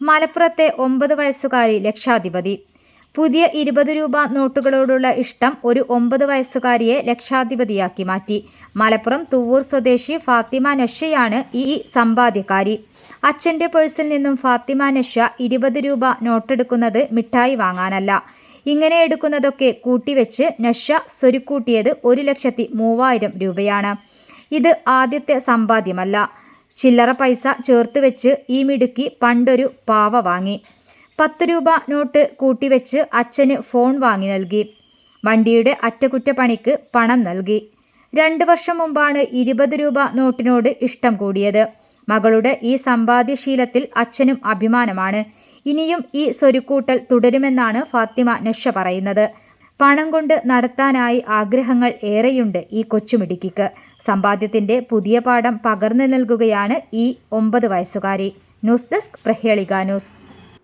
മലപ്പുറത്തെ ഒമ്പത് വയസ്സുകാരി ലക്ഷാധിപതി. പുതിയ ഇരുപത് രൂപ നോട്ടുകളോടുള്ള ഇഷ്ടം ഒരു ഒമ്പത് വയസ്സുകാരിയെ ലക്ഷാധിപതിയാക്കി മാറ്റി. മലപ്പുറം തുവൂർ സ്വദേശി ഫാത്തിമ നഷയാണ് ഈ സമ്പാദ്യക്കാരി. അച്ഛന്റെ പേഴ്സിൽ നിന്നും ഫാത്തിമ നഷ ഇരുപത് രൂപ നോട്ടെടുക്കുന്നത് മിഠായി വാങ്ങാനല്ല. ഇങ്ങനെ എടുക്കുന്നതൊക്കെ കൂട്ടിവെച്ച് നഷ സ്വരുക്കൂട്ടിയത് ഒരു ലക്ഷത്തി മൂവായിരം രൂപയാണ്. ഇത് ആദ്യത്തെ സമ്പാദ്യമല്ല. ചില്ലറ പൈസ ചേർത്ത് വെച്ച് ഈ മിടുക്കി പണ്ടൊരു പാവ വാങ്ങി. പത്ത് രൂപ നോട്ട് കൂട്ടിവെച്ച് അച്ഛന് ഫോൺ വാങ്ങി നൽകി. വണ്ടിയുടെ അറ്റകുറ്റപ്പണിക്ക് പണം നൽകി. രണ്ട് വർഷം മുമ്പാണ് ഇരുപത് രൂപ നോട്ടിനോട് ഇഷ്ടം കൂടിയത്. മകളുടെ ഈ സമ്പാദ്യശീലത്തിൽ അച്ഛനും അഭിമാനമാണ്. ഇനിയും ഈ സ്വരുക്കൂട്ടൽ തുടരുമെന്നാണ് ഫാത്തിമ നഷ പറയുന്നത്. പണം കൊണ്ട് നടത്താനായി ആഗ്രഹങ്ങൾ ഏറെയുണ്ട് ഈ കൊച്ചുമിടുക്കിക്ക്. സമ്പാദ്യത്തിന്റെ പുതിയ പാഠം പകർന്നു നൽകുകയാണ് ഈ ഒമ്പത് വയസ്സുകാരി. ന്യൂസ് ഡെസ്ക് പ്രഹേളിക ന്യൂസ്.